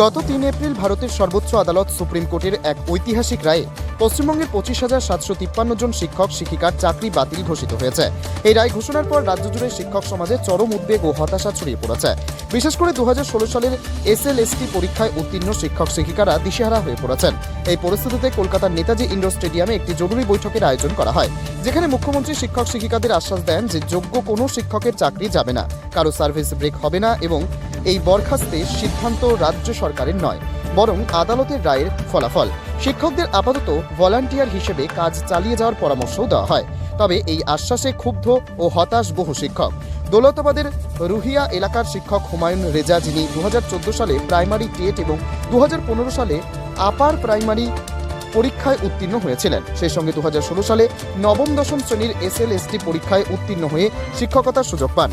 গত তিন এপ্রিল ভারতের সর্বোচ্চ আদালত সুপ্রিম কোর্টের এক ঐতিহাসিক রায়ে পশ্চিমবঙ্গের পঁচিশ হাজার সাতশো তিপ্পান্ন জন শিক্ষক, শিক্ষিকার চাকরি বাতিল ঘোষিত হয়েছে। এই রায় ঘোষণার পর রাজ্য জুড়ে শিক্ষক সমাজে চরম উদ্বেগ ও হতাশা ছড়িয়ে পড়েছে। বিশেষ করে দু হাজার ষোলো সালের এস এল এসটি পরীক্ষায় উত্তীর্ণ শিক্ষক, শিক্ষিকারা দিশেহারা হয়ে পড়েছেন। এই পরিস্থিতিতে কলকাতার নেতাজি ইন্ডোর স্টেডিয়ামে একটি জরুরি বৈঠকের আয়োজন করা হয়, যেখানে মুখ্যমন্ত্রী শিক্ষক, শিক্ষিকাদের আশ্বাস দেন যে যোগ্য কোনো শিক্ষকের চাকরি যাবে না, কারও সার্ভিস ব্রেক হবে না এবং এই বরখাস্তের সিদ্ধান্ত রাজ্য সরকারের নয়, বরং আদালতের রায়ের ফলাফল। শিক্ষকদের আপাতত ভলান্টিয়ার হিসেবে কাজ চালিয়ে যাওয়ার পরামর্শও দেওয়া হয়। তবে এই আশ্বাসে ক্ষুব্ধ ও হতাশ বহু শিক্ষক। দৌলতাবাদের রুহিয়া এলাকার শিক্ষক হুমায়ুন রেজা, যিনি দু হাজার চোদ্দ সালে প্রাইমারি টেট এবং দু হাজার পনেরো সালে আপার প্রাইমারি পরীক্ষায় উত্তীর্ণ হয়েছিলেন। সেই সঙ্গে দু হাজার ষোলো সালে নবম দশম শ্রেণির এস পরীক্ষায় উত্তীর্ণ হয়ে শিক্ষকতার সুযোগ পান।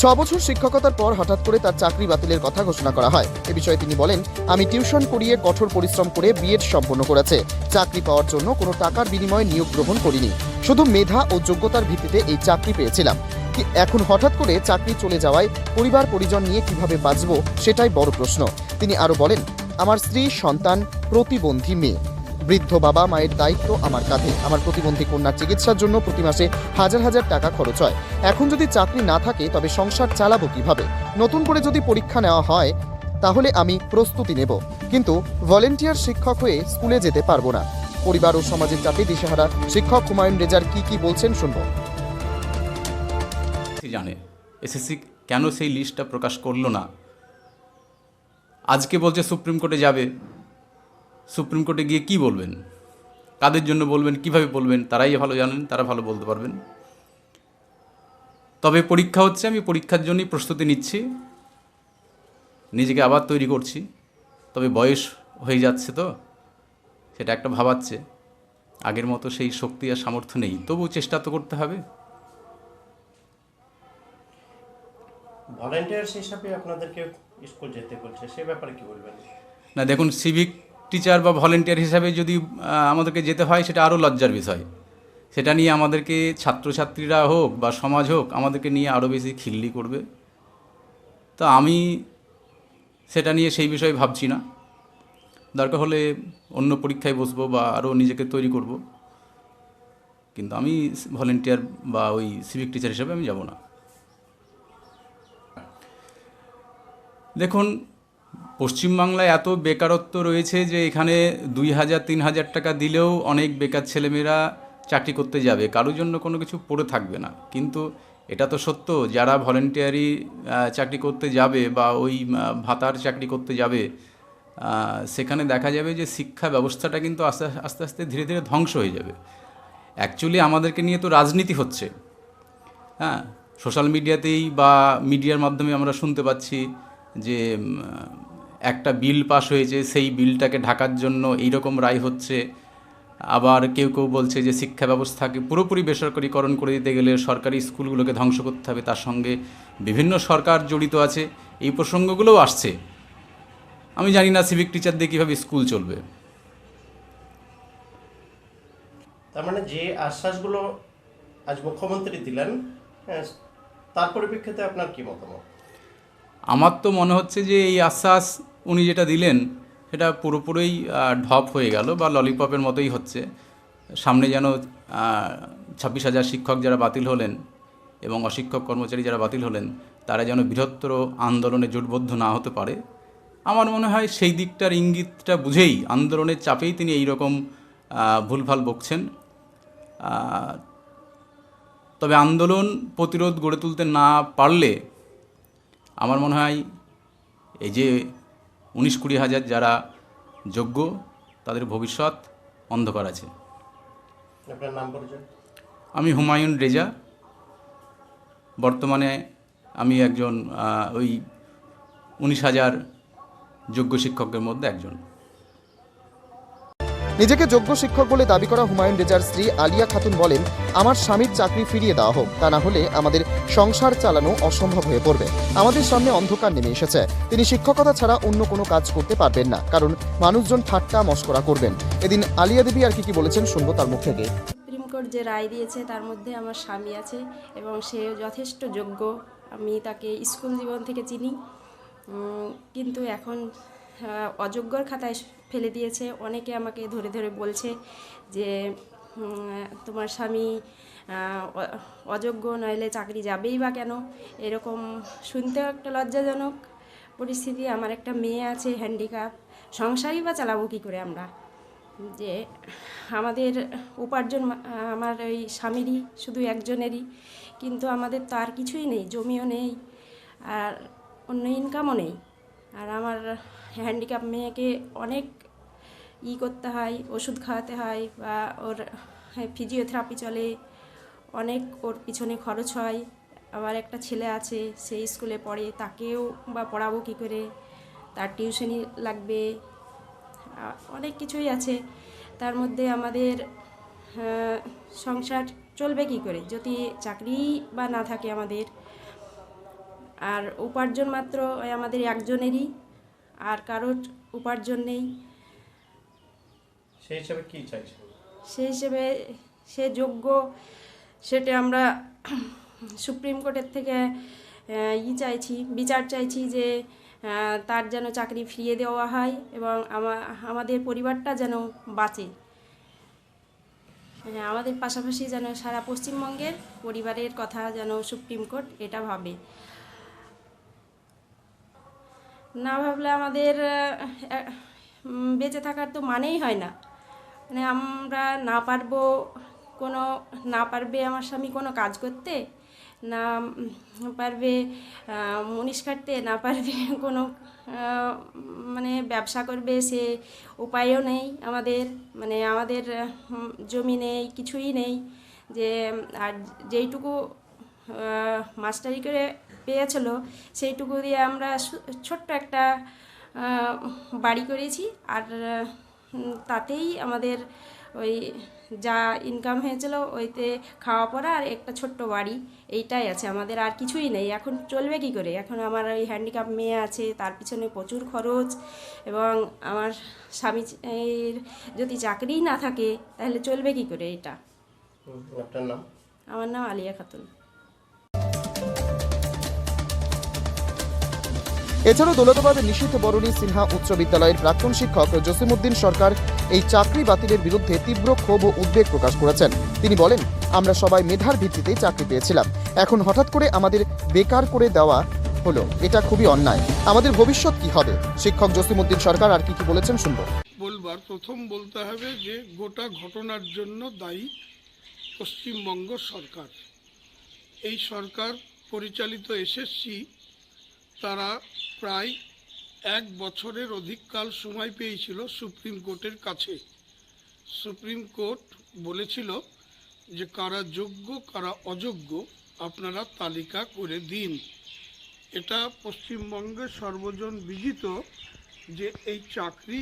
ছ বছর শিক্ষকতার পর হঠাৎ করে তার চাকরি বাতিলের কথা ঘোষণা করা হয়। এ বিষয়ে তিনি বলেন, আমি টিউশন করিয়ে কঠোর পরিশ্রম করে বিএড সম্পন্ন করেছে। চাকরি পাওয়ার জন্য কোনো টাকার বিনিময়ে নিয়োগ গ্রহণ করিনি। শুধু মেধা ও যোগ্যতার ভিত্তিতে এই চাকরি পেয়েছিলাম। এখন হঠাৎ করে চাকরি চলে যাওয়ায় পরিবার পরিজন নিয়ে কীভাবে বাঁচব সেটাই বড় প্রশ্ন। তিনি আরও বলেন, আমার স্ত্রী, সন্তান, প্রতিবন্ধী মেয়ে। বৃদ্ধ বাবা মায়ের দায়িত্ব আমার কাঁধে। আমার প্রতিবন্ধী কন্যার চিকিৎসার জন্য প্রতি মাসে হাজার হাজার টাকা খরচ হয়। এখন যদি চাকরি না থাকে, তবে সংসার চালাবো কীভাবে? নতুন করে যদি পরীক্ষা নেওয়া হয়, তাহলে আমি প্রস্তুতি নেব। কিন্তু ভলেন্টিয়ার শিক্ষক হয়ে স্কুলে যেতে পারব না। পরিবার ও সমাজের চাপে দিশেহারা শিক্ষক হুমায়ুন রেজার কি কি বলছেন শুনব। জানে? এসএসসি কেন সেই লিস্টটা প্রকাশ করল না? আজকে বলছে সুপ্রিম কোর্টে যাবে। সুপ্রিম কোর্টে গিয়ে কি বলবেন? কাদের জন্য বলবেন? কীভাবে বলবেন? তারাই ভালো জানেন তারা ভালো বলতে পারবেন। তবে পরীক্ষা হচ্ছে আমি পরীক্ষার জন্যই প্রস্তুতি নিচ্ছি। নিজেকে আবার তৈরি করছি। তবে বয়স হয়ে যাচ্ছে তো সেটা একটা ভাবাচ্ছে। আগের মতো সেই শক্তি আর সামর্থ্য নেই। তবু চেষ্টা তো করতে হবে। ভলেন্টিয়ার্স হিসাবে আপনাদেরকে স্কুল যেতে বলছে সে ব্যাপারে কি বলবেন? না দেখুন সিভিক টিচার বা ভলেন্টিয়ার হিসাবে যদি আমাদেরকে যেতে হয়, সেটা আরও লজ্জার বিষয়। সেটা নিয়ে আমাদেরকে ছাত্রছাত্রীরা হোক বা সমাজ হোক, আমাদেরকে নিয়ে আরও বেশি খিল্লি করবে। তো আমি সেটা নিয়ে সেই বিষয়ে ভাবছি না। দরকার হলে অন্য পরীক্ষায় বসবো বা আরও নিজেকে তৈরি করব। কিন্তু আমি ভলেন্টিয়ার বা ওই সিভিক টিচার হিসাবে আমি যাব না। দেখুন পশ্চিমবাংলায় এত বেকারত্ব রয়েছে যে এখানে দুই হাজার, তিন হাজার টাকা দিলেও অনেক বেকার ছেলেমেয়েরা চাকরি করতে যাবে। কারোর জন্য কোনো কিছু পড়ে থাকবে না। কিন্তু এটা তো সত্য, যারা ভলেন্টিয়ারি চাকরি করতে যাবে বা ওই ভাতার চাকরি করতে যাবে সেখানে দেখা যাবে যে শিক্ষা ব্যবস্থাটা কিন্তু আস্তে আস্তে আস্তে ধীরে ধীরে ধ্বংস হয়ে যাবে। অ্যাকচুয়ালি আমাদেরকে নিয়ে তো রাজনীতি হচ্ছে। হ্যাঁ সোশ্যাল মিডিয়াতেই বা মিডিয়ার মাধ্যমে আমরা শুনতে পাচ্ছি। যে একটা বিল পাস হয়েছে, সেই বিলটাকে ঢাকার জন্য এইরকম রায় হচ্ছে। আবার কেউ কেউ বলছে যে, শিক্ষা ব্যবস্থাকে পুরোপুরি বেসরকারিকরণ করে দিতে গেলে সরকারি স্কুলগুলোকে ধ্বংস করতে হবে। তার সঙ্গে বিভিন্ন সরকার জড়িত আছে। এই প্রসঙ্গগুলোও আসছে। আমি জানি না সিভিক টিচার দিয়ে কীভাবে স্কুল চলবে। তার মানে যে আশ্বাসগুলো আজ মুখ্যমন্ত্রী দিলেন তার পরিপ্রেক্ষিতে আপনার কি মতামত? আমার তো মনে হচ্ছে যে এই আশ্বাস উনি যেটা দিলেন, সেটা পুরোপুরি ঢপ হয়ে গেল বা ললিপপের মতোই হচ্ছে। সামনে যেন ছাব্বিশ হাজার শিক্ষক যারা বাতিল হলেন এবং অশিক্ষক কর্মচারী যারা বাতিল হলেন, তারা যেন বৃহত্তর আন্দোলনে জোটবদ্ধ না হতে পারে। আমার মনে হয় সেই দিকটার ইঙ্গিতটা বুঝেই আন্দোলনের চাপেই তিনি এই রকম ভুলভাল বকছেন। তবে আন্দোলন প্রতিরোধ গড়ে তুলতে না পারলে আমার মনে হয় এই যে উনিশ কুড়ি হাজার যারা যোগ্য তাদের ভবিষ্যৎ অন্ধকার আছে। আপনার নাম পরিচয়? আমি হুমায়ুন রেজা। বর্তমানে আমি একজন ওই উনিশ হাজার যোগ্য শিক্ষকের মধ্যে একজন। নিজেকে যোগ্য শিক্ষক বলে দাবি করা হুমায়ুন রেজার স্ত্রী আলিয়া খাতুন বলেন, আমার স্বামীর চাকরি ফিরিয়ে দেওয়া হোক, তা না হলে আমাদের সংসার চালানো অসম্ভব হয়ে পড়বে। আমাদের সামনে অন্ধকার নেমে এসেছে। তিনি শিক্ষকতা ছাড়া অন্য কোনো কাজ করতে পারবেন না, কারণ মানুষজন ঠাট্টা মস্করা করবেন। এদিন আলিয়া দেবী আর কি কি বলেছেন শুনব তার মুখ থেকে। সুপ্রিম কোর্ট যে রায় দিয়েছে, তার মধ্যে আমার স্বামী আছে এবং সে যথেষ্ট যোগ্য। আমি তাকে স্কুল জীবন থেকে চিনি। কিন্তু এখন অযোগ্যর খাতায় ফেলে দিয়েছে। অনেকে আমাকে ধরে ধরে বলছে যে তোমার স্বামী অযোগ্য, নইলে চাকরি যাবেই বা কেন? এরকম শুনতেও একটা লজ্জাজনক পরিস্থিতি। আমার একটা মেয়ে আছে হ্যান্ডিক্যাপ সংসারই বা চালাবো কী করে আমরা? যে, আমাদের উপার্জন আমার ওই স্বামীরই, শুধু একজনেরই। কিন্তু আমাদের তো আর কিছুই নেই, জমিও নেই, আর অন্য ইনকামও নেই। আর আমার হ্যান্ডিক্যাপ মেয়েকে অনেক ই করতে হয়, ওষুধ খাওয়াতে হয় বা ওর ফিজিওথেরাপি চলে, অনেক ওর পিছনে খরচ হয়। আবার একটা ছেলে আছে সেই স্কুলে পড়ে, তাকেও বা পড়াবো কী করে? তার টিউশনি লাগবে। অনেক কিছুই আছে। তার মধ্যে আমাদের সংসার চলবে কি করে? যদি চাকরি বা না থাকে আমাদের আর উপার্জন মাত্র ওই আমাদের একজনেরই আর কারোর উপার্জন নেই। সেই হিসাবে কি চাইছেন সেই হিসেবে সে যোগ্য সেটা আমরা সুপ্রিম কোর্টের থেকে ই চাইছি বিচার চাইছি যে তার যেন চাকরি ফিরিয়ে দেওয়া হয় এবং আমাদের পরিবারটা যেন বাঁচে। হ্যাঁ, আমাদের পাশাপাশি যেন সারা পশ্চিমবঙ্গের পরিবারের কথা যেন সুপ্রিম কোর্ট এটা ভাবে। না ভাবলে আমাদের বেঁচে থাকার তো মানেই হয় না। মানে আমরা না পারব কোনো, না পারবে আমার স্বামী কোনো কাজ করতে, না পারবে মুনিশ কাটতে, না পারবে কোনো মানে ব্যবসা করবে, সে উপায়ও নেই আমাদের। মানে আমাদের জমি নেই, কিছুই নেই। যে, আর যেইটুকু মাস্টারি করে পেয়েছিল সেইটুকু দিয়ে আমরা ছোট্ট একটা বাড়ি করেছি। আর তাতেই আমাদের ওই যা ইনকাম হয়েছিল ওইতে খাওয়া পড়া আর একটা ছোট্ট বাড়ি এইটাই আছে। আমাদের আর কিছুই নেই। এখন চলবে কি করে? এখন আমার ওই হ্যান্ডিক্যাপ মেয়ে আছে তার পিছনে প্রচুর খরচ এবং আমার স্বামী এর যদি চাকরিই না থাকে তাহলে চলবে কি করে এটা? আপনার নাম? আমার নাম আলিয়া খাতুন। এছাড়াও দৌলতাবাদ নিশীথ বরণী সিনহা উচ্চ বিদ্যালয়ের প্রাক্তন শিক্ষক জসিমুদ্দিন সরকার এই চাকরি বাতিলের বিরুদ্ধে তীব্র ক্ষোভ ও উদ্বেগ প্রকাশ করেছেন। তিনি বলেন, আমরা সবাই মেধার ভিত্তিতে চাকরি পেয়েছিলাম। এখন হঠাৎ করে আমাদের বেকার করে দেওয়া হলো। এটা খুবই অন্যায়। আমাদের ভবিষ্যৎ কি হবে? শিক্ষক জসিমউদ্দিন সরকার আর কি কি বলেছেন শুনব। বলবার প্রথম বলতে হবে যে, গোটা ঘটনার জন্য দায়ী পশ্চিমবঙ্গ সরকার। এই সরকার পরিচালিত এসএসসি তারা প্রায় এক বছরের অধিককাল সময় পেয়েছিল সুপ্রিম কোর্টের কাছে। সুপ্রিম কোর্ট বলেছিল যে, কারা যোগ্য, কারা অযোগ্য, আপনারা তালিকা করে দিন। এটা পশ্চিমবঙ্গের সর্বজন বিদিত যে, এই চাকরি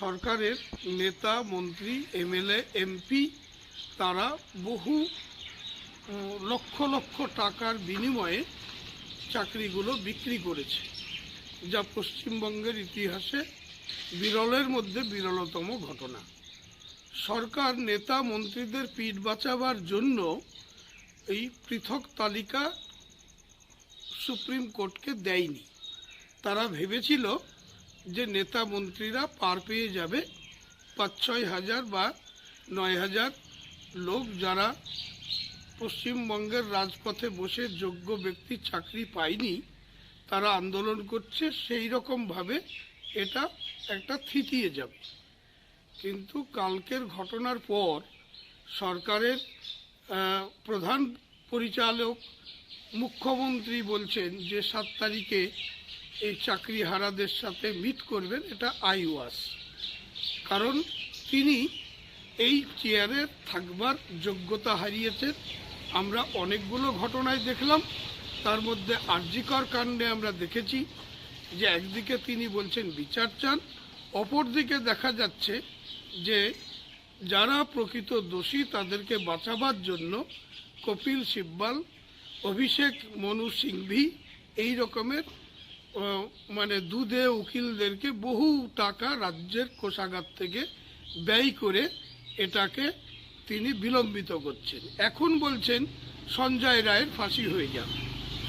সরকারের নেতা, মন্ত্রী, এমএলএ, এমপি, তারা বহু লক্ষ লক্ষ টাকার বিনিময়ে চাকরিগুলো বিক্রি করেছে। যা পশ্চিমবঙ্গের ইতিহাসে বিরলের মধ্যে বিরলতম ঘটনা। সরকার নেতা মন্ত্রীদের পিঠ বাঁচাবার জন্য এই পৃথক তালিকা সুপ্রিম কোর্টকে দেয়নি। তারা ভেবেছিল যে নেতা মন্ত্রীরা পার পেয়ে যাবে পাঁচ ছয় হাজার বা নয় হাজার লোক যারা পশ্চিমবঙ্গের রাজপথে বসে যোগ্য ব্যক্তি চাকরি পায়নি, তারা আন্দোলন করছে, সেই রকমভাবে এটা একটা থিতিয়ে যাবে। কিন্তু কালকের ঘটনার পর সরকারের প্রধান পরিচালক, মুখ্যমন্ত্রী বলছেন যে সাত তারিখে এই চাকরি হারাদের সাথে মিট করবেন, এটা আইওয়াস। কারণ তিনি এই চেয়ারে থাকবার যোগ্যতা হারিয়েছেন আমরা অনেকগুলো ঘটনায় দেখলাম। তার মধ্যে আর্যিকর কাণ্ডে আমরা দেখেছি যে একদিকে তিনি বলছেন বিচার চান, অপরদিকে দেখা যাচ্ছে যে যারা প্রকৃত দোষী তাদেরকে বাঁচাবার জন্য কপিল সিব্বাল, অভিষেক মনু সিংভি এই রকমের মানে দুধে উকিলদেরকে বহু টাকা রাজ্যের কোষাগার থেকে ব্যয় করে এটাকে তিনি বিলম্বিত করছেন। এখন বলছেন, সঞ্জয় রায়ের ফাঁসি হয়ে যাবে।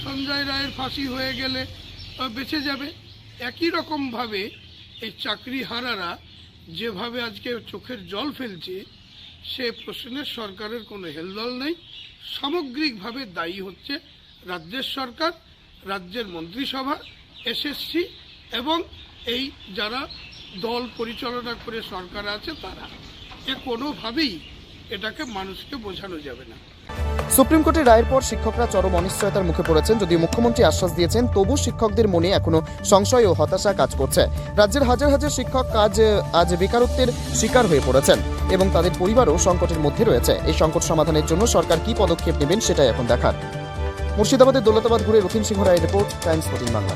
সঞ্জয় রায়ের ফাঁসি হয়ে গেলে বেঁচে যাবে। একই রকমভাবে এই চাকরি হারারা যেভাবে আজকে চোখের জল ফেলছে, সে প্রশ্নে সরকারের কোনো হেলদল নেই। সামগ্রিকভাবে দায়ী হচ্ছে রাজ্যের সরকার, রাজ্যের মন্ত্রিসভা, এসএসসি এবং এই যারা দল পরিচালনা করে সরকার আছে তারা। এ কোনোভাবেই এটাকে মানুষকে বোঝানো যাবে না। সুপ্রিম কোর্টের রায়ের পর শিক্ষকরা চরম অনিশ্চয়তার মুখে পড়েছেন। যদিও মুখ্যমন্ত্রী আশ্বাস দিয়েছেন, তবু শিক্ষকদের মনে এখনও সংশয় ও হতাশা কাজ করছে। রাজ্যের হাজার হাজার শিক্ষক কাজ আজ বেকারত্বের শিকার হয়ে পড়েছেন এবং তাদের পরিবারও সংকটের মধ্যে রয়েছে। এই সংকট সমাধানের জন্য সরকার কি পদক্ষেপ নেবেন সেটাই এখন দেখার। মুর্শিদাবাদের দৌলতাবাদ ঘুরে রথিন সিংহ রায়ের রিপোর্ট, টাইমস বাংলা।